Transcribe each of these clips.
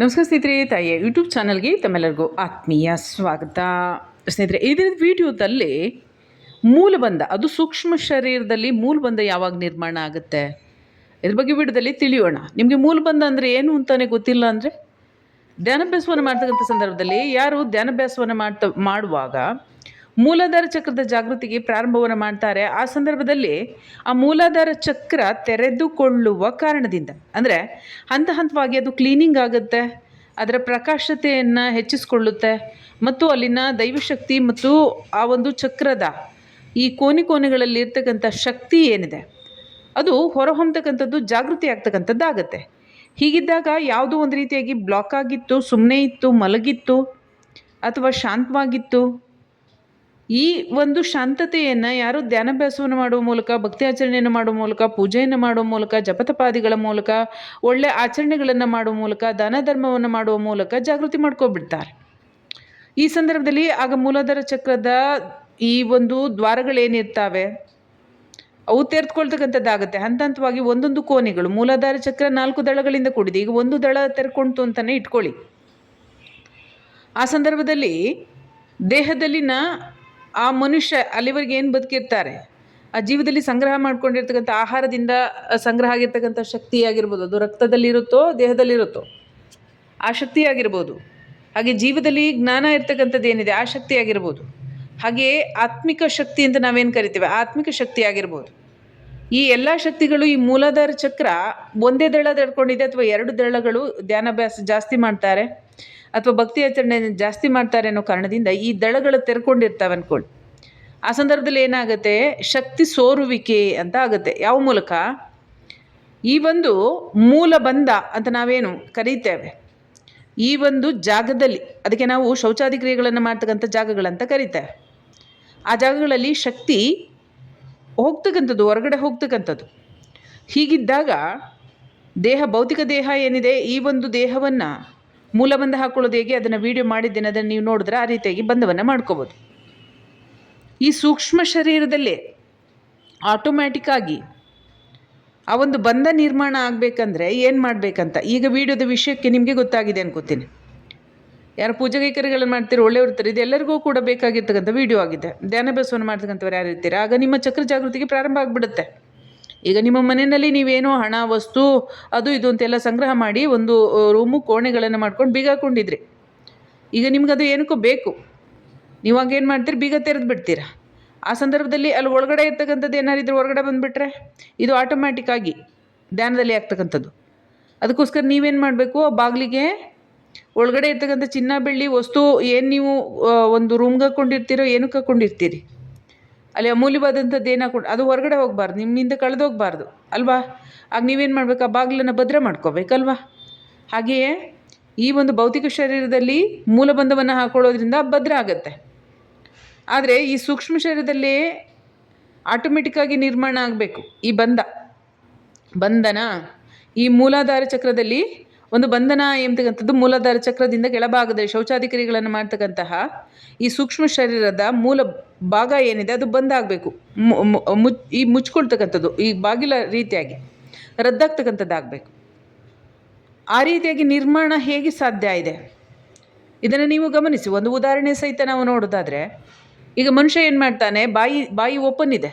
ನಮಸ್ಕಾರ ಸ್ನೇಹಿತರೆ, ತಾಯಿಯ ಯೂಟ್ಯೂಬ್ ಚಾನಲ್ಗೆ ತಮ್ಮೆಲ್ಲರಿಗೂ ಆತ್ಮೀಯ ಸ್ವಾಗತ. ಸ್ನೇಹಿತರೆ, ಇದರ ವಿಡಿಯೋದಲ್ಲಿ ಮೂಲಬಂಧ, ಅದು ಸೂಕ್ಷ್ಮ ಶರೀರದಲ್ಲಿ ಮೂಲಬಂಧ ಯಾವಾಗ ನಿರ್ಮಾಣ ಆಗುತ್ತೆ? ಇದ್ರ ಬಗ್ಗೆ ವಿಡಿಯೋದಲ್ಲಿ ತಿಳಿಯೋಣ. ನಿಮಗೆ ಮೂಲಬಂಧ ಅಂದರೆ ಏನು ಅಂತಲೇ ಗೊತ್ತಿಲ್ಲ ಅಂದರೆ ಧ್ಯಾನಾಭ್ಯಾಸವನ್ನು ಮಾಡ್ತಕ್ಕಂಥ ಸಂದರ್ಭದಲ್ಲಿ ಯಾರು ಧ್ಯಾನಾಭ್ಯಾಸವನ್ನು ಮಾಡ್ತಾ, ಮಾಡುವಾಗ ಮೂಲಾಧಾರ ಚಕ್ರದ ಜಾಗೃತಿಗೆ ಪ್ರಾರಂಭವನ್ನು ಮಾಡ್ತಾರೆ. ಆ ಸಂದರ್ಭದಲ್ಲಿ ಆ ಮೂಲಾಧಾರ ಚಕ್ರ ತೆರೆದುಕೊಳ್ಳುವ ಕಾರಣದಿಂದ, ಅಂದರೆ ಹಂತ ಹಂತವಾಗಿ ಅದು ಕ್ಲೀನಿಂಗ್ ಆಗುತ್ತೆ, ಅದರ ಪ್ರಕಾಶತೆಯನ್ನು ಹೆಚ್ಚಿಸಿಕೊಳ್ಳುತ್ತೆ, ಮತ್ತು ಅಲ್ಲಿನ ದೈವಶಕ್ತಿ ಮತ್ತು ಆ ಒಂದು ಚಕ್ರದ ಈ ಕೋನೆ ಕೋನೆಗಳಲ್ಲಿ ಇರ್ತಕ್ಕಂಥ ಶಕ್ತಿ ಏನಿದೆ, ಅದು ಹೊರಹೊಮ್ಮತಕ್ಕಂಥದ್ದು ಜಾಗೃತಿ ಆಗ್ತಕ್ಕಂಥದ್ದಾಗತ್ತೆ ಹೀಗಿದ್ದಾಗ ಯಾವುದೋ ಒಂದು ರೀತಿಯಾಗಿ ಬ್ಲಾಕ್ ಆಗಿತ್ತು ಸುಮ್ಮನೆ ಇತ್ತು, ಮಲಗಿತ್ತು, ಅಥವಾ ಶಾಂತವಾಗಿತ್ತು ಈ ಒಂದು ಶಾಂತತೆಯನ್ನು ಯಾರು ಧ್ಯಾನಾಭ್ಯಾಸವನ್ನು ಮಾಡುವ ಮೂಲಕ, ಭಕ್ತಿ ಆಚರಣೆಯನ್ನು ಮಾಡುವ ಮೂಲಕ, ಪೂಜೆಯನ್ನು ಮಾಡುವ ಮೂಲಕ, ಜಪತಪಾದಿಗಳ ಮೂಲಕ ಒಳ್ಳೆಯ ಆಚರಣೆಗಳನ್ನು ಮಾಡುವ ಮೂಲಕ, ದಾನ ಧರ್ಮವನ್ನು ಮಾಡುವ ಮೂಲಕ ಜಾಗೃತಿ ಮಾಡ್ಕೊಬಿಡ್ತಾರೆ. ಈ ಸಂದರ್ಭದಲ್ಲಿ ಆಗ ಮೂಲಾಧಾರ ಚಕ್ರದ ಈ ಒಂದು ದ್ವಾರಗಳೇನಿರ್ತಾವೆ, ಅವು ತೆರೆದುಕೊಳ್ತಕ್ಕಂಥದ್ದಾಗುತ್ತೆ. ಹಂತ ಹಂತವಾಗಿ ಒಂದೊಂದು ಕೋಣೆಗಳು, ಮೂಲಾಧಾರ ಚಕ್ರ ನಾಲ್ಕು ದಳಗಳಿಂದ ಕೂಡಿದೆ. ಈಗ ಒಂದು ದಳ ತೆರ್ಕೊಂತು ಅಂತಲೇ ಇಟ್ಕೊಳ್ಳಿ. ಆ ಸಂದರ್ಭದಲ್ಲಿ ದೇಹದಲ್ಲಿನ ಆ ಮನುಷ್ಯ ಅಲ್ಲಿವರೆಗೆ ಏನು ಬದುಕಿರ್ತಾರೆ? ಆ ಜೀವದಲ್ಲಿ ಸಂಗ್ರಹ ಮಾಡ್ಕೊಂಡಿರ್ತಕ್ಕಂಥ ಆಹಾರದಿಂದ ಸಂಗ್ರಹ ಆಗಿರ್ತಕ್ಕಂಥ ಶಕ್ತಿ ಆಗಿರ್ಬೋದು. ಅದು ರಕ್ತದಲ್ಲಿರುತ್ತೋ, ದೇಹದಲ್ಲಿರುತ್ತೋ? ಆ ಶಕ್ತಿ ಆಗಿರ್ಬೋದು. ಹಾಗೆ ಜೀವದಲ್ಲಿ ಜ್ಞಾನ ಇರ್ತಕ್ಕಂಥದ್ದು ಏನಿದೆ, ಆ ಶಕ್ತಿ ಆಗಿರ್ಬೋದು. ಹಾಗೆಯೇ ಆತ್ಮಿಕ ಶಕ್ತಿ ಅಂತ ನಾವೇನು ಕರಿತೀವಿ? ಆತ್ಮಿಕ ಶಕ್ತಿ ಆಗಿರ್ಬೋದು. ಈ ಎಲ್ಲ ಶಕ್ತಿಗಳು ಈ ಮೂಲಾಧಾರ ಚಕ್ರ ಒಂದೇ ದಳ ದಡ್ಕೊಂಡಿದೆ ಅಥವಾ ಎರಡು ದಳಗಳು ಧ್ಯಾನಾಭ್ಯಾಸ ಜಾಸ್ತಿ ಮಾಡ್ತಾರೆ? ಅಥವಾ ಭಕ್ತಿ ಆಚರಣೆಯನ್ನು ಜಾಸ್ತಿ ಮಾಡ್ತಾರೆ ಅನ್ನೋ ಕಾರಣದಿಂದ ಈ ದಳಗಳು ತೆರೆಕೊಂಡಿರ್ತಾವೆ ಅಂದ್ಕೊಳ್ಳಿ ಆ ಸಂದರ್ಭದಲ್ಲಿ ಏನಾಗುತ್ತೆ? ಶಕ್ತಿ ಸೋರುವಿಕೆ ಅಂತ ಆಗುತ್ತೆ. ಯಾವ ಮೂಲಕ? ಈ ಒಂದು ಮೂಲ ಬಂಧ ಅಂತ ನಾವೇನು ಕರೀತೇವೆ. ಈ ಒಂದು ಜಾಗದಲ್ಲಿ, ಅದಕ್ಕೆ ನಾವು ಶೌಚಾದಿ ಕ್ರಿಯೆಗಳನ್ನು ಮಾಡ್ತಕ್ಕಂಥ ಜಾಗಗಳಂತ ಕರಿತೇವೆ. ಆ ಜಾಗಗಳಲ್ಲಿ ಶಕ್ತಿ ಹೋಗ್ತಕ್ಕಂಥದ್ದು, ಹೊರಗಡೆ ಹೋಗ್ತಕ್ಕಂಥದ್ದು. ಹೀಗಿದ್ದಾಗ ದೇಹ, ಭೌತಿಕ ದೇಹ ಏನಿದೆ? ಈ ಒಂದು ದೇಹವನ್ನು ಮೂಲಬಂಧ ಹಾಕೊಳ್ಳೋದು ಹೇಗೆ? ಅದನ್ನು ವೀಡಿಯೋ ಮಾಡಿದ್ದೇನೆ, ಅದನ್ನು ನೀವು ನೋಡಿದ್ರೆ ಆ ರೀತಿಯಾಗಿ ಬಂಧವನ್ನು ಮಾಡ್ಕೋಬೋದು. ಈ ಸೂಕ್ಷ್ಮ ಶರೀರದಲ್ಲೇ ಆಟೋಮ್ಯಾಟಿಕ್ಕಾಗಿ ಆ ಒಂದು ಬಂಧ ನಿರ್ಮಾಣ ಆಗಬೇಕಂದ್ರೆ ಏನು ಮಾಡಬೇಕಂತ? ಈಗ ವೀಡಿಯೋದ ವಿಷಯಕ್ಕೆ ನಿಮಗೆ ಗೊತ್ತಾಗಿದೆ ಅನ್ಕೋತೀನಿ. ಯಾರು ಪೂಜೆ ಮಾಡ್ತೀರಿ ಮಾಡ್ತೀರೋ, ಒಳ್ಳೆಯವ್ರು ಇರ್ತಾರೆ, ಇದು ಎಲ್ಲರಿಗೂ ಕೂಡ ಬೇಕಾಗಿರ್ತಕ್ಕಂಥ ವೀಡಿಯೋ ಆಗಿದೆ. ಧ್ಯಾನಭ್ಯಾಸವನ್ನು ಮಾಡ್ತಕ್ಕಂಥವ್ರು ಯಾರು ಇರ್ತೀರಾ? ಆಗ ನಿಮ್ಮ ಚಕ್ರ ಜಾಗೃತಿಗೆ ಪ್ರಾರಂಭ ಆಗಿಬಿಡುತ್ತೆ. ಈಗ ನಿಮ್ಮ ಮನೆಯಲ್ಲಿ ನೀವೇನು ಹಣ, ವಸ್ತು, ಅದು ಇದು ಅಂತೆಲ್ಲ ಸಂಗ್ರಹ ಮಾಡಿ ಒಂದು ರೂಮು ಕೋಣೆಗಳನ್ನು ಮಾಡ್ಕೊಂಡು ಬೀಗ ಹಾಕೊಂಡಿದ್ರಿ. ಈಗ ನಿಮ್ಗೆ ಅದು ಏನಕ್ಕೂ ಬೇಕು. ನೀವಾಗ ಏನು ಮಾಡ್ತೀರಿ? ಬೀಗ ತೆರೆದು ಬಿಡ್ತೀರಾ? ಆ ಸಂದರ್ಭದಲ್ಲಿ ಅಲ್ಲಿ ಒಳಗಡೆ ಇರ್ತಕ್ಕಂಥದ್ದು ಏನಾರಿದ್ರೆ ಹೊರಗಡೆ ಬಂದುಬಿಟ್ರೆ ಇದು ಆಟೋಮ್ಯಾಟಿಕ್ ಆಗಿ ಧ್ಯಾನದಲ್ಲಿ ಆಗ್ತಕ್ಕಂಥದ್ದು. ಅದಕ್ಕೋಸ್ಕರ ನೀವೇನು ಮಾಡಬೇಕು? ಆ ಬಾಗಿಲಿಗೆ ಒಳಗಡೆ ಇರ್ತಕ್ಕಂಥ ಚಿನ್ನ, ಬೆಳ್ಳಿ, ವಸ್ತು ಏನು ನೀವು ಒಂದು ರೂಮ್ಗೆ ಹಾಕ್ಕೊಂಡಿರ್ತೀರೋ ಏನಕ್ಕೆ ಹಾಕ್ಕೊಂಡಿರ್ತೀರಿ ಅಲ್ಲಿ ಅಮೂಲ್ಯವಾದಂಥದ್ದು ಏನೋ ಹಾಕೊಂಡು ಅದು ಹೊರಗಡೆ ಹೋಗಬಾರ್ದು, ನಿಮ್ಮಿಂದ ಕಳೆದೋಗ್ಬಾರ್ದು ಅಲ್ವಾ? ಆಗ ನೀವೇನು ಮಾಡಬೇಕು? ಆ ಬಾಗಿಲನ್ನು ಭದ್ರ ಮಾಡ್ಕೋಬೇಕಲ್ವಾ? ಹಾಗೆಯೇ ಈ ಒಂದು ಭೌತಿಕ ಶರೀರದಲ್ಲಿ ಮೂಲಬಂಧವನ್ನು ಹಾಕೊಳ್ಳೋದ್ರಿಂದ ಭದ್ರ ಆಗುತ್ತೆ. ಆದರೆ ಈ ಸೂಕ್ಷ್ಮ ಶರೀರದಲ್ಲಿ ಆಟೋಮೆಟಿಕ್ಕಾಗಿ ನಿರ್ಮಾಣ ಆಗಬೇಕು. ಈ ಬಂಧ, ಬಂಧನ? ಈ ಮೂಲಾಧಾರ ಚಕ್ರದಲ್ಲಿ ಒಂದು ಬಂಧನ ಎಂಬತಕ್ಕಂಥದ್ದು ಮೂಲಾಧಾರ ಚಕ್ರದಿಂದ ಕೆಳಭಾಗದ ಶೌಚಾಧಿಕಾರಿಗಳನ್ನು ಮಾಡ್ತಕ್ಕಂತಹ ಈ ಸೂಕ್ಷ್ಮ ಶರೀರದ ಮೂಲ ಭಾಗ ಏನಿದೆ, ಅದು ಬಂದ್ ಆಗಬೇಕು. ಈ ಮುಚ್ಕೊಳ್ತಕ್ಕಂಥದ್ದು, ಈ ಬಾಗಿಲ ರೀತಿಯಾಗಿ ರದ್ದಾಗ್ತಕ್ಕಂಥದ್ದಾಗಬೇಕು ಆ ರೀತಿಯಾಗಿ ನಿರ್ಮಾಣ ಹೇಗೆ ಸಾಧ್ಯ ಇದೆ? ಇದನ್ನು ನೀವು ಗಮನಿಸಿ. ಒಂದು ಉದಾಹರಣೆ ಸಹಿತ ನಾವು ನೋಡೋದಾದರೆ, ಈಗ ಮನುಷ್ಯ ಏನು ಮಾಡ್ತಾನೆ? ಬಾಯಿ ಬಾಯಿ ಓಪನ್ ಇದೆ.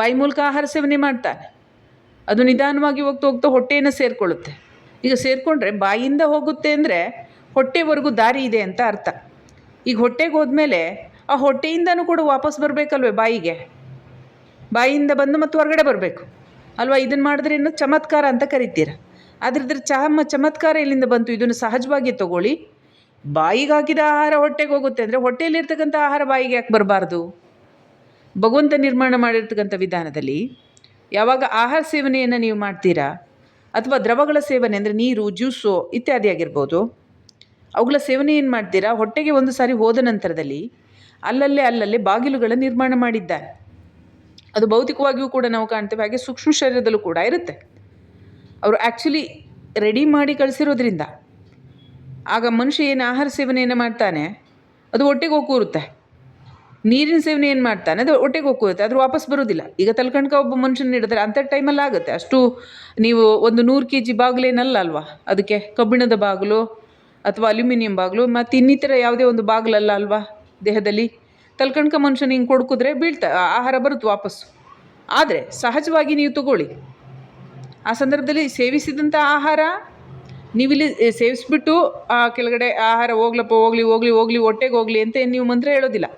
ಬಾಯಿ ಮೂಲಕ ಆಹಾರ ಸೇವನೆ ಮಾಡ್ತಾನೆ. ಅದು ನಿಧಾನವಾಗಿ ಹೋಗ್ತಾ ಹೋಗ್ತಾ ಹೊಟ್ಟೆಯನ್ನು ಸೇರಿಕೊಳ್ಳುತ್ತೆ. ಈಗ ಸೇರಿಕೊಂಡ್ರೆ ಬಾಯಿಂದ ಹೋಗುತ್ತೆ ಅಂದರೆ ಹೊಟ್ಟೆವರೆಗೂ ದಾರಿ ಇದೆ ಅಂತ ಅರ್ಥ. ಈಗ ಹೊಟ್ಟೆಗೆ ಹೋದ್ಮೇಲೆ ಆ ಹೊಟ್ಟೆಯಿಂದನೂ ಕೂಡ ವಾಪಸ್ ಬರಬೇಕಲ್ವೇ ಬಾಯಿಗೆ? ಬಾಯಿಯಿಂದ ಬಂದು ಮತ್ತು ಹೊರಗಡೆ ಬರಬೇಕು. ಅಲ್ವಾ? ಇದನ್ನು ಮಾಡಿದ್ರೆ ಇನ್ನು ಚಮತ್ಕಾರ ಅಂತ ಕರಿತೀರ. ಅದ್ರದ್ರ ಚಹಮ್ಮ ಚಮ ಚಮತ್ಕಾರ ಇಲ್ಲಿಂದ ಬಂತು. ಇದನ್ನು ಸಹಜವಾಗಿ ತಗೊಳ್ಳಿ. ಬಾಯಿಗೆ ಹಾಕಿದ ಆಹಾರ ಹೊಟ್ಟೆಗೆ ಹೋಗುತ್ತೆ ಅಂದರೆ ಹೊಟ್ಟೆಯಲ್ಲಿರ್ತಕ್ಕಂಥ ಆಹಾರ ಬಾಯಿಗೆ ಯಾಕೆ ಬರಬಾರ್ದು? ಭಗವಂತ ನಿರ್ಮಾಣ ಮಾಡಿರ್ತಕ್ಕಂಥ ವಿಧಾನದಲ್ಲಿ ಯಾವಾಗ ಆಹಾರ ಸೇವನೆಯನ್ನು ನೀವು ಮಾಡ್ತೀರಾ? ಅಥವಾ ದ್ರವಗಳ ಸೇವನೆ ಅಂದರೆ ನೀರು, ಜ್ಯೂಸು ಇತ್ಯಾದಿ ಆಗಿರ್ಬೋದು. ಅವುಗಳ ಸೇವನೆ ಏನು ಮಾಡ್ತೀರಾ? ಹೊಟ್ಟೆಗೆ ಒಂದು ಸಾರಿ ಹೋದ ನಂತರದಲ್ಲಿ ಅಲ್ಲಲ್ಲೇ ಅಲ್ಲಲ್ಲೇ ಬಾಗಿಲುಗಳ ನಿರ್ಮಾಣ ಮಾಡಿದ್ದಾರೆ. ಅದು ಭೌತಿಕವಾಗಿಯೂ ಕೂಡ ನಾವು ಕಾಣ್ತೇವೆ. ಹಾಗೆ ಸೂಕ್ಷ್ಮ ಶರೀರದಲ್ಲೂ ಕೂಡ ಇರುತ್ತೆ. ಅವರು ಆ್ಯಕ್ಚುಲಿ ರೆಡಿ ಮಾಡಿ ಕಳಿಸಿರೋದ್ರಿಂದ. ಆಗ ಮನುಷ್ಯ ಏನು ಆಹಾರ ಸೇವನೆಯನ್ನು ಮಾಡ್ತಾನೆ, ಅದು ಹೊಟ್ಟೆಗೆ ಹೋಗಿ ಕೂರುತ್ತೆ. ನೀರಿನ ಸೇವನೆ ಏನು ಮಾಡ್ತಾನೆ? ಅದು ಹೊಟ್ಟೆಗೆ ಹೋಗುತ್ತೆ ಆದರೂ ವಾಪಸ್ ಬರೋದಿಲ್ಲ. ಈಗ ತಲ್ಕಣ್ಕ ಒಬ್ಬ ಮನುಷ್ಯನ ಹಿಡಿದ್ರೆ ಅಂಥ ಟೈಮಲ್ಲಿ ಆಗುತ್ತೆ. ಅಷ್ಟು ನೀವು ಒಂದು ನೂರು ಕೆ ಜಿ ಬಾಗಿಲೇನಲ್ಲ ಅಲ್ವಾ? ಅದಕ್ಕೆ ಕಬ್ಬಿಣದ ಬಾಗಿಲು ಅಥವಾ ಅಲ್ಯೂಮಿನಿಯಂ ಬಾಗಿಲು ಮತ್ತು ಇನ್ನಿತರ ಯಾವುದೇ ಒಂದು ಬಾಗಿಲಲ್ಲ ಅಲ್ವಾ ದೇಹದಲ್ಲಿ? ತಲ್ಕಣ್ಕ ಮನುಷ್ಯನ ಹಿಂಗೆ ಕೊಡ್ಕಿದ್ರೆ ಬೀಳ್ತಾ ಆಹಾರ ಬರುತ್ತೆ ವಾಪಸ್ಸು. ಆದರೆ ಸಹಜವಾಗಿ ನೀವು ತಗೊಳ್ಳಿ. ಆ ಸಂದರ್ಭದಲ್ಲಿ ಸೇವಿಸಿದಂಥ ಆಹಾರ ನೀವಿಲ್ಲಿ ಸೇವಿಸ್ಬಿಟ್ಟು ಆ ಕೆಳಗಡೆ ಆಹಾರ ಹೋಗ್ಲಪ್ಪ, ಹೋಗ್ಲಿ ಹೋಗ್ಲಿ ಹೋಗ್ಲಿ, ಹೊಟ್ಟೆಗೆ ಹೋಗ್ಲಿ ಅಂತ ನೀವು ಮಂತ್ರ ಹೇಳೋದಿಲ್ಲ.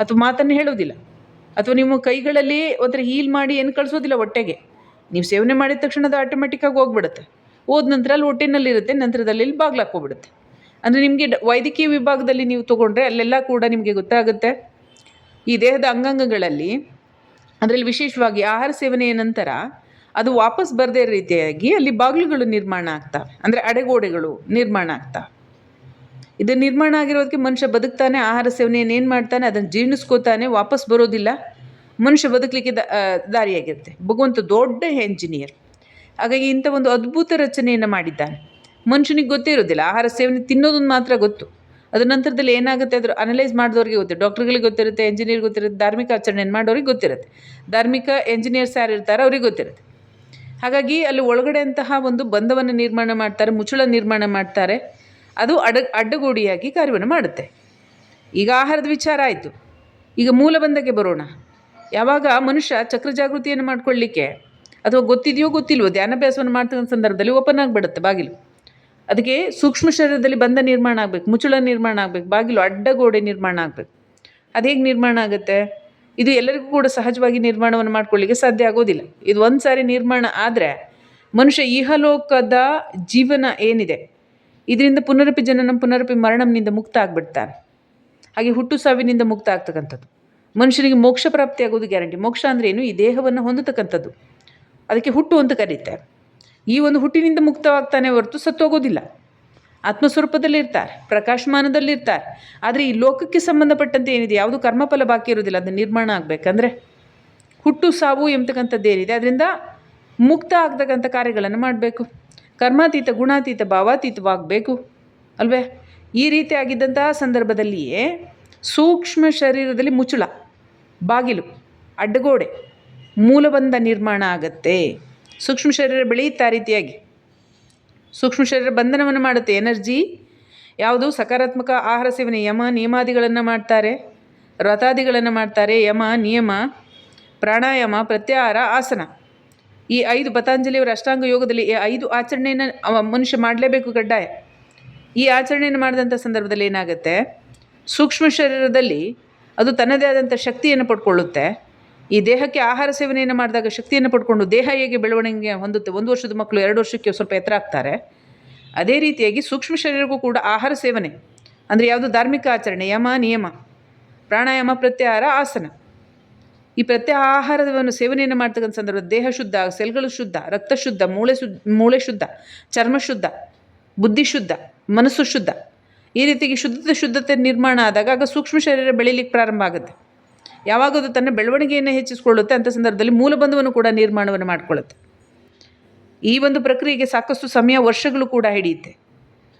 ಅಥವಾ ಮಾತನ್ನು ಹೇಳೋದಿಲ್ಲ ಅಥವಾ ನಿಮ್ಮ ಕೈಗಳಲ್ಲಿ ಒಂಥರ ಹೀಲ್ ಮಾಡಿ ಏನು ಕಳಿಸೋದಿಲ್ಲ ಹೊಟ್ಟೆಗೆ. ನೀವು ಸೇವನೆ ಮಾಡಿದ ತಕ್ಷಣ ಅದು ಆಟೋಮೆಟಿಕ್ಕಾಗಿ ಹೋಗ್ಬಿಡುತ್ತೆ. ಹೋದ ನಂತರ ಅಲ್ಲಿ ಹೊಟ್ಟೆನಲ್ಲಿರುತ್ತೆ, ನಂತರದಲ್ಲಿ ಇಲ್ಲಿ ಬಾಗ್ಲು ಹಾಕೋಬಿಡುತ್ತೆ ಅಂದರೆ ನಿಮಗೆ ವೈದ್ಯಕೀಯ ವಿಭಾಗದಲ್ಲಿ ನೀವು ತೊಗೊಂಡ್ರೆ ಅಲ್ಲೆಲ್ಲ ಕೂಡ ನಿಮಗೆ ಗೊತ್ತಾಗುತ್ತೆ. ಈ ದೇಹದ ಅಂಗಾಂಗಗಳಲ್ಲಿ ಅದರಲ್ಲಿ ವಿಶೇಷವಾಗಿ ಆಹಾರ ಸೇವನೆಯ ನಂತರ ಅದು ವಾಪಸ್ ಬರದೇ ರೀತಿಯಾಗಿ ಅಲ್ಲಿ ಬಾಗಿಲುಗಳು ನಿರ್ಮಾಣ ಆಗ್ತವೆ. ಅಂದರೆ ಅಡೆಗೋಡೆಗಳು ನಿರ್ಮಾಣ ಆಗ್ತವೆ. ಇದು ನಿರ್ಮಾಣ ಆಗಿರೋದಕ್ಕೆ ಮನುಷ್ಯ ಬದುಕ್ತಾನೆ, ಆಹಾರ ಸೇವನೆಯನ್ನು ಏನು ಮಾಡ್ತಾನೆ, ಅದನ್ನು ಜೀರ್ಣಿಸ್ಕೋತಾನೆ, ವಾಪಸ್ ಬರೋದಿಲ್ಲ. ಮನುಷ್ಯ ಬದುಕಲಿಕ್ಕೆ ದಾರಿಯಾಗಿರುತ್ತೆ. ಭಗವಂತ ದೊಡ್ಡ ಎಂಜಿನಿಯರ್ ಹಾಗಾಗಿ ಇಂಥ ಒಂದು ಅದ್ಭುತ ರಚನೆಯನ್ನು ಮಾಡಿದ್ದಾನೆ. ಮನುಷ್ಯನಿಗೆ ಗೊತ್ತೇ ಇರೋದಿಲ್ಲ. ಆಹಾರ ಸೇವನೆ ತಿನ್ನೋದೊಂದು ಮಾತ್ರ ಗೊತ್ತು. ಅದರ ನಂತರದಲ್ಲಿ ಏನಾಗುತ್ತೆ ಅದ್ರ ಅನಲೈಸ್ ಮಾಡಿದವ್ರಿಗೆ ಗೊತ್ತಿರುತ್ತೆ ಡಾಕ್ಟರ್ಗಳಿಗೆ ಗೊತ್ತಿರುತ್ತೆ ಇಂಜಿನಿಯರ್ ಗೊತ್ತಿರುತ್ತೆ, ಧಾರ್ಮಿಕ ಆಚರಣೆಯನ್ನು ಮಾಡೋರಿಗೆ ಗೊತ್ತಿರುತ್ತೆ. ಧಾರ್ಮಿಕ ಎಂಜಿನಿಯರ್ಸ್ ಯಾರು ಇರ್ತಾರೆ ಅವ್ರಿಗೆ ಗೊತ್ತಿರುತ್ತೆ. ಹಾಗಾಗಿ ಅಲ್ಲಿ ಒಳಗಡೆ ಅಂತಹ ಒಂದು ಬಂಧವನ್ನು ನಿರ್ಮಾಣ ಮಾಡ್ತಾರೆ, ಮುಚ್ಚಳ ನಿರ್ಮಾಣ ಮಾಡ್ತಾರೆ. ಅದು ಅಡ, ಅಡ್ಡಗೋಡಿಯಾಗಿ ಕಾರ್ಯವನ್ನು ಮಾಡುತ್ತೆ. ಈಗ ಆಹಾರದ ವಿಚಾರ ಆಯಿತು. ಈಗ ಮೂಲಬಂಧಕ್ಕೆ ಬರೋಣ. ಯಾವಾಗ ಮನುಷ್ಯ ಚಕ್ರ ಜಾಗೃತಿಯನ್ನು ಮಾಡ್ಕೊಳ್ಳಿಕ್ಕೆ ಅಥವಾ ಗೊತ್ತಿದೆಯೋ ಗೊತ್ತಿಲ್ವೋ ಧ್ಯಾನಾಭ್ಯಾಸವನ್ನು ಮಾಡ್ತಕ್ಕಂಥ ಸಂದರ್ಭದಲ್ಲಿ ಓಪನ್ ಆಗಿಬಿಡುತ್ತೆ ಬಾಗಿಲು. ಅದಕ್ಕೆ ಸೂಕ್ಷ್ಮ ಶರೀರದಲ್ಲಿ ಬಂಧ ನಿರ್ಮಾಣ ಆಗಬೇಕು ಮುಚ್ಚಳ ನಿರ್ಮಾಣ ಆಗಬೇಕು, ಬಾಗಿಲು ಅಡ್ಡಗೋಡೆ ನಿರ್ಮಾಣ ಆಗಬೇಕು. ಅದು ಹೇಗೆ ನಿರ್ಮಾಣ ಆಗುತ್ತೆ? ಇದು ಎಲ್ಲರಿಗೂ ಕೂಡ ಸಹಜವಾಗಿ ನಿರ್ಮಾಣವನ್ನು ಮಾಡ್ಕೊಳ್ಳಿಕ್ಕೆ ಸಾಧ್ಯ ಆಗೋದಿಲ್ಲ. ಇದು ಒಂದು ಸಾರಿ ನಿರ್ಮಾಣ ಆದರೆ ಮನುಷ್ಯ ಇಹಲೋಕದ ಜೀವನ ಏನಿದೆ? ಇದರಿಂದ ಪುನರಪಿ ಜನನ, ಪುನರಪಿ ಮರಣಂನಿಂದ ಮುಕ್ತ ಆಗಿಬಿಡ್ತಾರೆ ಹಾಗೆ ಹುಟ್ಟು ಸಾವಿನಿಂದ ಮುಕ್ತ ಆಗ್ತಕ್ಕಂಥದ್ದು. ಮನುಷ್ಯನಿಗೆ ಮೋಕ್ಷ ಪ್ರಾಪ್ತಿ ಆಗೋದು ಗ್ಯಾರಂಟಿ. ಮೋಕ್ಷ ಅಂದ್ರೆ ಏನು? ಈ ದೇಹವನ್ನು ಹೊಂದತಕ್ಕಂಥದ್ದು. ಅದಕ್ಕೆ ಹುಟ್ಟು ಅಂತ ಕರೀತಾರೆ. ಈ ಒಂದು ಹುಟ್ಟಿನಿಂದ ಮುಕ್ತವಾಗ್ತಾನೆ ಹೊರತು ಸತ್ತೋಗೋದಿಲ್ಲ. ಆತ್ಮಸ್ವರೂಪದಲ್ಲಿರ್ತಾರೆ ಇರ್ತಾರೆ ಪ್ರಕಾಶಮಾನದಲ್ಲಿ ಇರ್ತಾರೆ ಆದರೆ ಈ ಲೋಕಕ್ಕೆ ಸಂಬಂಧಪಟ್ಟಂತೆ ಏನಿದೆ? ಯಾವುದು ಕರ್ಮಫಲ ಬಾಕಿ ಇರೋದಿಲ್ಲ ಅದು ನಿರ್ಮಾಣ ಆಗಬೇಕಂದ್ರೆ ಹುಟ್ಟು, ಸಾವು ಎಂಬತಕ್ಕಂಥದ್ದು ಏನಿದೆ? ಅದರಿಂದ ಮುಕ್ತ ಆಗ್ತಕ್ಕಂಥ ಕಾರ್ಯಗಳನ್ನು ಮಾಡಬೇಕು. ಕರ್ಮಾತೀತ, ಗುಣಾತೀತ, ಭಾವಾತೀತವಾಗಬೇಕು. ಅಲ್ವೇ? ಈ ರೀತಿ ಆಗಿದ್ದಂತಹ ಸಂದರ್ಭದಲ್ಲಿಯೇ ಸೂಕ್ಷ್ಮ ಶರೀರದಲ್ಲಿ ಮುಚ್ಚುಳ, ಬಾಗಿಲು, ಅಡ್ಡಗೋಡೆ, ಮೂಲಬಂಧ ನಿರ್ಮಾಣ ಆಗತ್ತೆ. ಸೂಕ್ಷ್ಮ ಶರೀರ ಬೆಳೆಯುತ್ತೆ ಆ ರೀತಿಯಾಗಿ. ಸೂಕ್ಷ್ಮ ಶರೀರ ಬಂಧನವನ್ನು ಮಾಡುತ್ತೆ. ಎನರ್ಜಿ, ಯಾವುದು? ಸಕಾರಾತ್ಮಕ ಆಹಾರ ಸೇವನೆ, ಯಮ, ನಿಯಮಾದಿಗಳನ್ನು ಮಾಡ್ತಾರೆ. ವ್ರತಾದಿಗಳನ್ನು ಮಾಡ್ತಾರೆ. ಯಮ, ನಿಯಮ, ಪ್ರಾಣಾಯಾಮ, ಪ್ರತ್ಯಾಹಾರ, ಆಸನ. ಈ ಐದು ಪತಂಜಲಿಯವರ ಅಷ್ಟಾಂಗ ಯೋಗದಲ್ಲಿ ಈ ಐದು ಆಚರಣೆಯನ್ನು ಮನುಷ್ಯ ಮಾಡಲೇಬೇಕು ಕಡ್ಡಾಯ. ಈ ಆಚರಣೆಯನ್ನು ಮಾಡಿದಂಥ ಸಂದರ್ಭದಲ್ಲಿ ಏನಾಗುತ್ತೆ? ಸೂಕ್ಷ್ಮ ಶರೀರದಲ್ಲಿ ಅದು ತನ್ನದೇ ಆದಂಥ ಶಕ್ತಿಯನ್ನು ಪಡ್ಕೊಳ್ಳುತ್ತೆ. ಈ ದೇಹಕ್ಕೆ ಆಹಾರ ಸೇವನೆಯನ್ನು ಮಾಡಿದಾಗ ಶಕ್ತಿಯನ್ನು ಪಡ್ಕೊಂಡು ದೇಹ ಹೇಗೆ ಬೆಳವಣಿಗೆ ಹೊಂದುತ್ತೆ? ಒಂದು ವರ್ಷದ ಮಕ್ಕಳು ಎರಡು ವರ್ಷಕ್ಕೆ ಸ್ವಲ್ಪ ಎತ್ತರ ಆಗ್ತಾರೆ. ಅದೇ ರೀತಿಯಾಗಿ ಸೂಕ್ಷ್ಮ ಶರೀರಕ್ಕೂ ಕೂಡ ಆಹಾರ ಸೇವನೆ, ಅಂದರೆ ಯಾವುದು ಧಾರ್ಮಿಕ ಆಚರಣೆ, ಯಮ, ನಿಯಮ, ಪ್ರಾಣಾಯಾಮ, ಪ್ರತ್ಯಾಹಾರ, ಆಸನ. ಈ ಪ್ರತ್ಯಾಹಾರವನ್ನು ಸೇವನೆಯನ್ನು ಮಾಡ್ತಕ್ಕಂಥ ಸಂದರ್ಭ ದೇಹ ಶುದ್ಧ, ಸೆಲ್ಗಳು ಶುದ್ಧ, ರಕ್ತ ಶುದ್ಧ, ಮೂಳೆ ಶುದ್ಧ ಮೂಳೆ ಶುದ್ಧ, ಚರ್ಮ ಶುದ್ಧ, ಬುದ್ಧಿ ಶುದ್ಧ, ಮನಸ್ಸು ಶುದ್ಧ. ಈ ರೀತಿಗೆ ಶುದ್ಧತೆ ಶುದ್ಧತೆ ನಿರ್ಮಾಣ ಆದಾಗ ಆಗ ಸೂಕ್ಷ್ಮ ಶರೀರ ಬೆಳೀಲಿಕ್ಕೆ ಪ್ರಾರಂಭ ಆಗುತ್ತೆ. ಯಾವಾಗ ಅದು ತನ್ನ ಬೆಳವಣಿಗೆಯನ್ನು ಹೆಚ್ಚಿಸಿಕೊಳ್ಳುತ್ತೆ ಅಂಥ ಸಂದರ್ಭದಲ್ಲಿ ಮೂಲಬಂಧವನ್ನು ಕೂಡ ನಿರ್ಮಾಣವನ್ನು ಮಾಡಿಕೊಳ್ಳುತ್ತೆ. ಈ ಒಂದು ಪ್ರಕ್ರಿಯೆಗೆ ಸಾಕಷ್ಟು ಸಮಯ, ವರ್ಷಗಳು ಕೂಡ ಹಿಡಿಯುತ್ತೆ.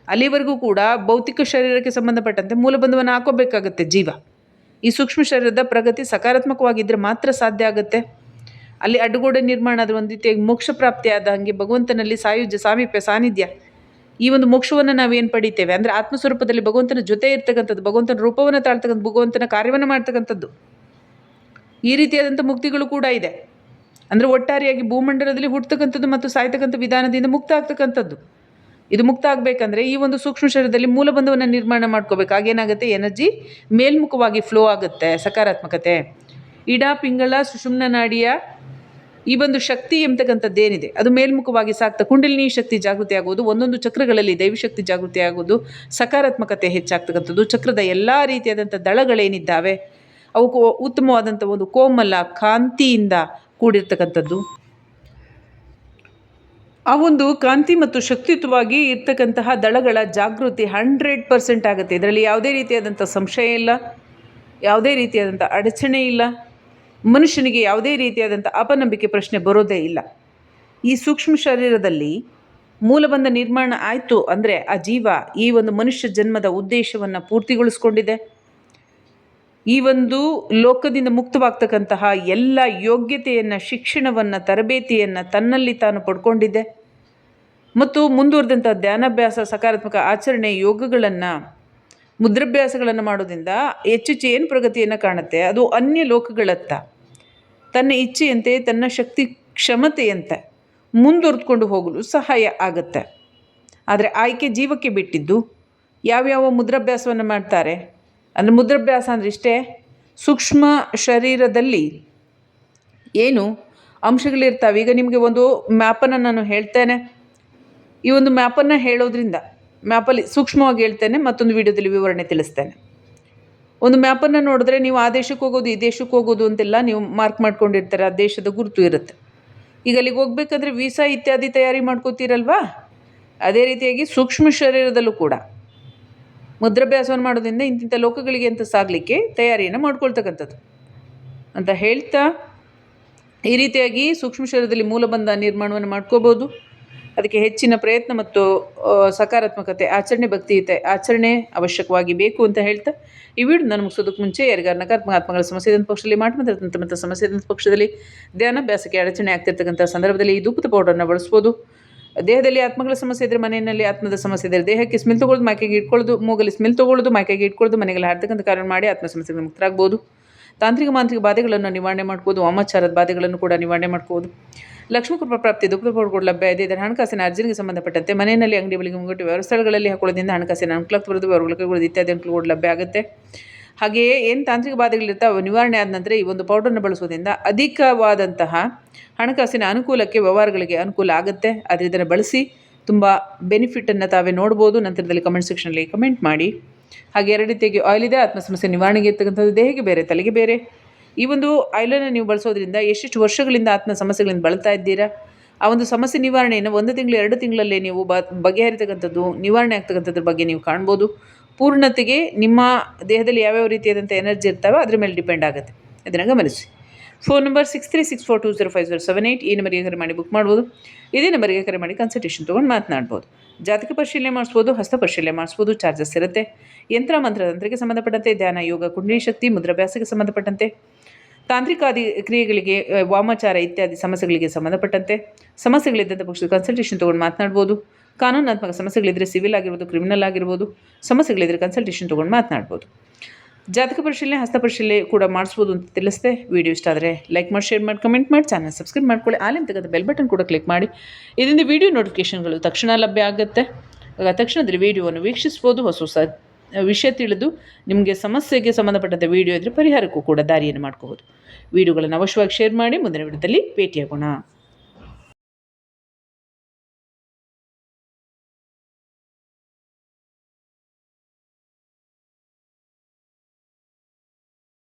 ಅಲ್ಲಿವರೆಗೂ ಕೂಡ ಭೌತಿಕ ಶರೀರಕ್ಕೆ ಸಂಬಂಧಪಟ್ಟಂತೆ ಮೂಲಬಂಧವನ್ನು ಹಾಕೋಬೇಕಾಗುತ್ತೆ ಜೀವ. ಈ ಸೂಕ್ಷ್ಮ ಶರೀರದ ಪ್ರಗತಿ ಸಕಾರಾತ್ಮಕವಾಗಿದ್ದರೆ ಮಾತ್ರ ಸಾಧ್ಯ ಆಗುತ್ತೆ. ಅಲ್ಲಿ ಅಡ್ಡಗೋಡೆ ನಿರ್ಮಾಣ ಅದು ಒಂದು ರೀತಿಯಾಗಿ ಮೋಕ್ಷ ಪ್ರಾಪ್ತಿ ಆದ ಹಾಗೆ ಭಗವಂತನಲ್ಲಿ ಸಾಯುಜ್ಯ, ಸಾಮೀಪ್ಯ, ಸಾನ್ನಿಧ್ಯ. ಈ ಒಂದು ಮೋಕ್ಷವನ್ನು ನಾವೇನು ಪಡಿತೇವೆ? ಅಂದರೆ ಆತ್ಮಸ್ವರೂಪದಲ್ಲಿ ಭಗವಂತನ ಜೊತೆ ಇರ್ತಕ್ಕಂಥದ್ದು, ಭಗವಂತನ ರೂಪವನ್ನು ತಾಳ್ತಕ್ಕಂಥ ಭಗವಂತನ ಕಾರ್ಯವನ್ನು ಮಾಡ್ತಕ್ಕಂಥದ್ದು. ಈ ರೀತಿಯಾದಂಥ ಮುಕ್ತಿಗಳು ಕೂಡ ಇದೆ. ಅಂದರೆ ಒಟ್ಟಾರೆಯಾಗಿ ಭೂಮಂಡಲದಲ್ಲಿ ಹುಟ್ಟತಕ್ಕಂಥದ್ದು ಮತ್ತು ಸಾಯ್ತಕ್ಕಂಥ ವಿಧಾನದಿಂದ ಮುಕ್ತ ಆಗ್ತಕ್ಕಂಥದ್ದು. ಇದು ಮುಕ್ತ ಆಗಬೇಕಂದ್ರೆ ಈ ಒಂದು ಸೂಕ್ಷ್ಮ ಶರೀರದಲ್ಲಿ ಮೂಲಬಂಧವನ್ನು ನಿರ್ಮಾಣ ಮಾಡ್ಕೋಬೇಕು. ಆಗೇನಾಗುತ್ತೆ ಎನರ್ಜಿ ಮೇಲ್ಮುಖವಾಗಿ ಫ್ಲೋ ಆಗುತ್ತೆ, ಸಕಾರಾತ್ಮಕತೆ. ಇಡ, ಪಿಂಗಳ, ಸುಷುಮ್ನ ನಾಡಿಯ ಈ ಒಂದು ಶಕ್ತಿ ಎಂಬತಕ್ಕಂಥದ್ದೇನಿದೆ? ಅದು ಮೇಲ್ಮುಖವಾಗಿ ಸಾಕ್ತಾ ಕುಂಡಲಿನಿ ಶಕ್ತಿ ಜಾಗೃತಿ ಆಗುವುದು, ಒಂದೊಂದು ಚಕ್ರಗಳಲ್ಲಿ ದೈವಶಕ್ತಿ ಜಾಗೃತಿ ಆಗುವುದು, ಸಕಾರಾತ್ಮಕತೆ ಹೆಚ್ಚಾಗ್ತಕ್ಕಂಥದ್ದು, ಚಕ್ರದ ಎಲ್ಲ ರೀತಿಯಾದಂಥ ದಳಗಳೇನಿದ್ದಾವೆ ಅವು ಉತ್ತಮವಾದಂಥ ಒಂದು ಕೋಮಲ ಕಾಂತಿಯಿಂದ ಕೂಡಿರ್ತಕ್ಕಂಥದ್ದು. ಆ ಒಂದು ಕಾಂತಿ ಮತ್ತು ಶಕ್ತಿಯುತವಾಗಿ ಇರ್ತಕ್ಕಂತಹ ದಳಗಳ ಜಾಗೃತಿ ಹಂಡ್ರೆಡ್ ಪರ್ಸೆಂಟ್ ಆಗುತ್ತೆ. ಇದರಲ್ಲಿ ಯಾವುದೇ ರೀತಿಯಾದಂಥ ಸಂಶಯ ಇಲ್ಲ, ಯಾವುದೇ ರೀತಿಯಾದಂಥ ಅಡಚಣೆ ಇಲ್ಲ, ಮನುಷ್ಯನಿಗೆ ಯಾವುದೇ ರೀತಿಯಾದಂಥ ಅಪನಂಬಿಕೆ ಪ್ರಶ್ನೆ ಬರೋದೇ ಇಲ್ಲ. ಈ ಸೂಕ್ಷ್ಮ ಶರೀರದಲ್ಲಿ ಮೂಲಬಂಧ ನಿರ್ಮಾಣ ಆಯಿತು ಅಂದರೆ ಆ ಜೀವ ಈ ಒಂದು ಮನುಷ್ಯ ಜನ್ಮದ ಉದ್ದೇಶವನ್ನು ಪೂರ್ತಿಗೊಳಿಸ್ಕೊಂಡಿದೆ. ಈ ಒಂದು ಲೋಕದಿಂದ ಮುಕ್ತವಾಗ್ತಕ್ಕಂತಹ ಎಲ್ಲ ಯೋಗ್ಯತೆಯನ್ನು, ಶಿಕ್ಷಣವನ್ನು, ತರಬೇತಿಯನ್ನು ತನ್ನಲ್ಲಿ ತಾನು ಪಡ್ಕೊಂಡಿದ್ದೆ. ಮತ್ತು ಮುಂದುವರೆದಂಥ ಧ್ಯಾನಾಭ್ಯಾಸ, ಸಕಾರಾತ್ಮಕ ಆಚರಣೆ ಯೋಗಗಳನ್ನು, ಮುದ್ರಾಭ್ಯಾಸಗಳನ್ನು ಮಾಡೋದ್ರಿಂದ ಹೆಚ್ಚೆಚ್ಚು ಏನು ಪ್ರಗತಿಯನ್ನು ಕಾಣುತ್ತೆ? ಅದು ಅನ್ಯ ಲೋಕಗಳತ್ತ, ತನ್ನ ಇಚ್ಛೆಯಂತೆ, ತನ್ನ ಶಕ್ತಿ ಕ್ಷಮತೆಯಂತೆ ಮುಂದುವರೆದುಕೊಂಡು ಹೋಗಲು ಸಹಾಯ ಆಗುತ್ತೆ. ಆದರೆ ಆಯ್ಕೆ ಜೀವಕ್ಕೆ ಬಿಟ್ಟಿದ್ದು, ಯಾವ್ಯಾವ ಮುದ್ರಾಭ್ಯಾಸವನ್ನು ಮಾಡ್ತಾರೆ? ಅಂದರೆ ಮುದ್ರಾಭ್ಯಾಸ ಅಂದರೆ ಇಷ್ಟೇ? ಸೂಕ್ಷ್ಮ ಶರೀರದಲ್ಲಿ ಏನು ಅಂಶಗಳಿರ್ತಾವೆ? ಈಗ ನಿಮಗೆ ಒಂದು ಮ್ಯಾಪನ್ನು ನಾನು ಹೇಳ್ತೇನೆ. ಈ ಒಂದು ಮ್ಯಾಪನ್ನು ಹೇಳೋದ್ರಿಂದ, ಮ್ಯಾಪಲ್ಲಿ ಸೂಕ್ಷ್ಮವಾಗಿ ಹೇಳ್ತೇನೆ, ಮತ್ತೊಂದು ವಿಡಿಯೋದಲ್ಲಿ ವಿವರಣೆ ತಿಳಿಸ್ತೇನೆ. ಒಂದು ಮ್ಯಾಪನ್ನು ನೋಡಿದ್ರೆ ನೀವು ಆ ದೇಶಕ್ಕೆ ಹೋಗೋದು, ಈ ದೇಶಕ್ಕೆ ಹೋಗೋದು ಅಂತೆಲ್ಲ ನೀವು ಮಾರ್ಕ್ ಮಾಡ್ಕೊಂಡಿರ್ತಾರೆ, ಆ ದೇಶದ ಗುರುತು ಇರುತ್ತೆ. ಈಗ ಅಲ್ಲಿಗೆ ಹೋಗ್ಬೇಕಾದ್ರೆ ವೀಸಾ ಇತ್ಯಾದಿ ತಯಾರಿ ಮಾಡ್ಕೋತೀರಲ್ವಾ? ಅದೇ ರೀತಿಯಾಗಿ ಸೂಕ್ಷ್ಮ ಶರೀರದಲ್ಲೂ ಕೂಡ. ಮುದ್ರಾಭ್ಯಾಸವನ್ನು ಮಾಡೋದ್ರಿಂದ ಇಂತಿಂಥ ಲೋಕಗಳಿಗೆ ಅಂತ ಸಾಗಲಿಕ್ಕೆ ತಯಾರಿಯನ್ನು ಮಾಡ್ಕೊಳ್ತಕ್ಕಂಥದ್ದು. ಅಂತ ಹೇಳ್ತಾ ಈ ರೀತಿಯಾಗಿ ಸೂಕ್ಷ್ಮ ಶರೀರದಲ್ಲಿ ಮೂಲಬಂಧ ನಿರ್ಮಾಣವನ್ನು ಮಾಡ್ಕೋಬೋದು. ಅದಕ್ಕೆ ಹೆಚ್ಚಿನ ಪ್ರಯತ್ನ ಮತ್ತು ಸಕಾರಾತ್ಮಕತೆ, ಆಚರಣೆ ಭಕ್ತಿಯುತೆ ಆಚರಣೆ ಅವಶ್ಯಕವಾಗಿ ಬೇಕು ಅಂತ ಹೇಳ್ತಾ ಈ ವಿಡಿಯೋ ನಾನು ಮುಗಿಸೋದಕ್ಕೆ ಮುಂಚೆ ಯಾರಿಗಾರ ನಕಾರಾತ್ಮಕ ಆತ್ಮಗಳ ಸಮಸ್ಯೆ ಇದ್ದಂಥ ಪಕ್ಷದಲ್ಲಿ ಮಾತಾಡ್ತಂಥ ಮತ್ತು ಸಮಸ್ಯೆ ಇದ್ದಂಥ ಪಕ್ಷದಲ್ಲಿ ಧ್ಯಾನಾಭ್ಯಾಸಕ್ಕೆ ಅಡಚಣೆ ಆಗ್ತಿರ್ತಕ್ಕಂಥ ಸಂದರ್ಭದಲ್ಲಿ ಈ ಧೂಪದ ಪೌಡರನ್ನು ಬಳಸ್ಬೋದು. ದೇಹದಲ್ಲಿ ಆತ್ಮಗಳ ಸಮಸ್ಯೆ ಇದ್ದರೆ ಮನೆಯಲ್ಲಿ ಆತ್ಮದ ಸಮಸ್ಯೆ ಇದ್ದರೆ ದೇಹಕ್ಕೆ ಸ್ಮೆಲ್ ತೊಗೊಳ್ಳೋದು ಮೈಕೆಗೆ ಇಟ್ಕೊಳ್ಳೋದು, ಮೂಗಲ್ಲಿ ಸ್ಮೆಲ್ ತೊಗೊಳ್ಳೋದು ಮೈಕೆಗೆ ಇಟ್ಕೊಳ್ಳೋದು ಮನೆಗೆ ಹಾಡ್ತಕ್ಕಂಥ ಕಾರಣ ಮಾಡಿ ಆತ್ಮ ಸಮಸ್ಯೆಗೆ ಮುಕ್ತರಾಗ್ಬೋದು. ತಾಂತ್ರಿಕ ಮಾಂತ್ರಿಕ ಬಾಧೆಗಳನ್ನು ನಿವಾರಣೆ ಮಾಡ್ಬೋದು, ವಾಮಾಚಾರದ ಬಾಧೆಗಳನ್ನು ಕೂಡ ನಿವಾರಣೆ ಮಾಡ್ಬೋದು. ಲಕ್ಷ್ಮೀ ಕೃಪಾ ಪ್ರಾಪ್ತಿ ಕೂಡ ಲಭ್ಯ ಇದೆ. ಇದರ ಹಣಕಾಸಿನ ಅರ್ಜಿಗೆ ಸಂಬಂಧಪಟ್ಟಂತೆ ಮನೆಯಲ್ಲಿ ಅಂಗಡಿ ಬಳಿಗೆ ಮುಂಗಟ್ಟು ವ್ಯವಸ್ಥೆಗಳಲ್ಲಿ ಹಾಕೊಳ್ಳೋದಿಂದ ಹಣಕಾಸಿನ ಅನುಕೂಲ ಬರೋದು ವ್ಯವಹಾರಗಳು ಇತ್ಯಾದಿ ಅನುಕೂಲಗಳು ಲಭ್ಯ ಆಗುತ್ತೆ. ಹಾಗೆಯೇ ಏನು ತಾಂತ್ರಿಕ ಬಾಧೆಗಳಿರ್ತಾವೆ ನಿವಾರಣೆ ಆದ ನಂತರ ಈ ಒಂದು ಪೌಡರ್ನ ಬಳಸೋದ್ರಿಂದ ಅಧಿಕವಾದಂತಹ ಹಣಕಾಸಿನ ಅನುಕೂಲಕ್ಕೆ ವ್ಯವಹಾರಗಳಿಗೆ ಅನುಕೂಲ ಆಗುತ್ತೆ. ಆದರೆ ಇದನ್ನು ಬಳಸಿ ತುಂಬ ಬೆನಿಫಿಟನ್ನು ತಾವೇ ನೋಡ್ಬೋದು. ನಂತರದಲ್ಲಿ ಕಮೆಂಟ್ ಸೆಕ್ಷನಲ್ಲಿ ಕಮೆಂಟ್ ಮಾಡಿ. ಹಾಗೆ ಎರಡು ರೀತಿಯಾಗಿ ಆಯಿಲ್ ಇದೆ ಆತ್ಮ ಸಮಸ್ಯೆ ನಿವಾರಣೆಗೆ ಇರ್ತಕ್ಕಂಥದ್ದು ದೇಹಕ್ಕೆ ಬೇರೆ, ತಲೆಗೆ ಬೇರೆ. ಈ ಒಂದು ಆಯಿಲನ್ನು ನೀವು ಬಳಸೋದ್ರಿಂದ ಎಷ್ಟೆಷ್ಟು ವರ್ಷಗಳಿಂದ ಆತ್ಮ ಸಮಸ್ಯೆಗಳಿಂದ ಬಳಲ್ತಾ ಇದ್ದೀರಾ? ಆ ಒಂದು ಸಮಸ್ಯೆ ನಿವಾರಣೆಯನ್ನು ಒಂದು ತಿಂಗಳು, ಎರಡು ತಿಂಗಳಲ್ಲೇ ನೀವು ಬ, ಬಗೆಹರಿತಕ್ಕಂಥದ್ದು, ನಿವಾರಣೆ ಆಗ್ತಕ್ಕಂಥದ್ರ ಬಗ್ಗೆ ನೀವು ಕಾಣ್ಬೋದು. ಪೂರ್ಣತೆಗೆ ನಿಮ್ಮ ದೇಹದಲ್ಲಿ ಯಾವ್ಯಾವ ರೀತಿಯಾದಂಥ ಎನರ್ಜಿ ಇರ್ತಾವೋ ಅದ್ರ ಮೇಲೆ ಡಿಪೆಂಡ್ ಆಗುತ್ತೆ. ಅದನ್ನು ಗಮನಿಸಿ. Phone number six three six four two zero five zero seven eight ಈ ನಂಬರಿಗೆ ಕರೆ ಮಾಡಿ ಬುಕ್ ಮಾಡ್ಬೋದು. ಇದೇ ನಂಬರಿಗೆ ಕರೆ ಮಾಡಿ ಕನ್ಸಲ್ಟೇಷನ್ ತೊಗೊಂಡು ಮಾತನಾಡ್ಬೋದು. ಜಾತಕ ಪರಿಶೀಲನೆ ಮಾಡಿಸ್ಬೋದು, ಹಸ್ತ ಪರಿಶೀಲನೆ ಮಾಡಿಸ್ಬೋದು ಚಾರ್ಜಸ್ ಇರುತ್ತೆ. ಯಂತ್ರ ಮಂತ್ರತಂತ್ರಕ್ಕೆ ಸಂಬಂಧಪಟ್ಟಂತೆ, ಧ್ಯಾನ, ಯೋಗ, ಕುಂಡಲಿ ಶಕ್ತಿ, ಮುದ್ರಾಭ್ಯಾಸಕ್ಕೆ ಸಂಬಂಧಪಟ್ಟಂತೆ. ತಾಂತ್ರಿಕಾದಿ ಕ್ರಿಯೆಗಳಿಗೆ, ವಾಮಾಚಾರ ಇತ್ಯಾದಿ ಸಮಸ್ಯೆಗಳಿಗೆ ಸಂಬಂಧಪಟ್ಟಂತೆ. ಸಮಸ್ಯೆಗಳಿದ್ದಂಥ ಪಕ್ಷದ ಕನ್ಸಲ್ಟೇಷನ್ ತೊಗೊಂಡು ಮಾತನಾಡ್ಬೋದು. ಕಾನೂನಾತ್ಮಕ ಸಮಸ್ಯೆಗಳಿದ್ದರೆ ಸಿವಿಲ್ ಆಗಿರ್ಬೋದು ಕ್ರಿಮಿನಲ್ ಆಗಿರ್ಬೋದು ಸಮಸ್ಯೆಗಳಿದ್ದರೆ ಕನ್ಸಲ್ಟೇಷನ್ ತೊಗೊಂಡು ಮಾತನಾಡ್ಬೋದು. ಜಾತಕ ಪರಿಶೀಲನೆ, ಹಸ್ತ ಪರಿಶೀಲನೆ ಕೂಡ ಮಾಡಿಸ್ಬೋದು ಅಂತ ತಿಳಿಸ್ದೆ. ವಿಡಿಯೋ ಇಷ್ಟ ಆದರೆ ಲೈಕ್ ಮಾಡಿ ಶೇರ್ ಮಾಡಿ ಕಮೆಂಟ್ ಮಾಡಿ ಚಾನಲ್ ಸಬ್ಸ್ಕ್ರೈಬ್ ಮಾಡ್ಕೊಳ್ಳಿ. ಆಲಿನ ತೆಗೆದ ಬೆಲ್ ಬಟನ್ ಕೂಡ ಕ್ಲಿಕ್ ಮಾಡಿ. ಇದರಿಂದ ವಿಡಿಯೋ ನೋಟಿಫಿಕೇಷನ್ಗಳು ತಕ್ಷಣ ಲಭ್ಯ ಆಗುತ್ತೆ. ಆಗ ತಕ್ಷಣದಲ್ಲಿ ವಿಡಿಯೋವನ್ನು ವೀಕ್ಷಿಸ್ಬೋದು. ಹೊಸ ಹೊಸ ವಿಷಯ ತಿಳಿದು ನಿಮಗೆ ಸಮಸ್ಯೆಗೆ ಸಂಬಂಧಪಟ್ಟಂಥ ವಿಡಿಯೋ ಇದ್ದರೆ ಪರಿಹಾರಕ್ಕೂ ಕೂಡ ದಾರಿಯನ್ನು ಮಾಡ್ಕೋಬೋದು. ವಿಡಿಯೋಗಳನ್ನು ಅವಶ್ಯವಾಗಿ ಶೇರ್ ಮಾಡಿ. ಮುಂದಿನ ವಿಡಿಯೋದಲ್ಲಿ ಭೇಟಿಯಾಗೋಣ.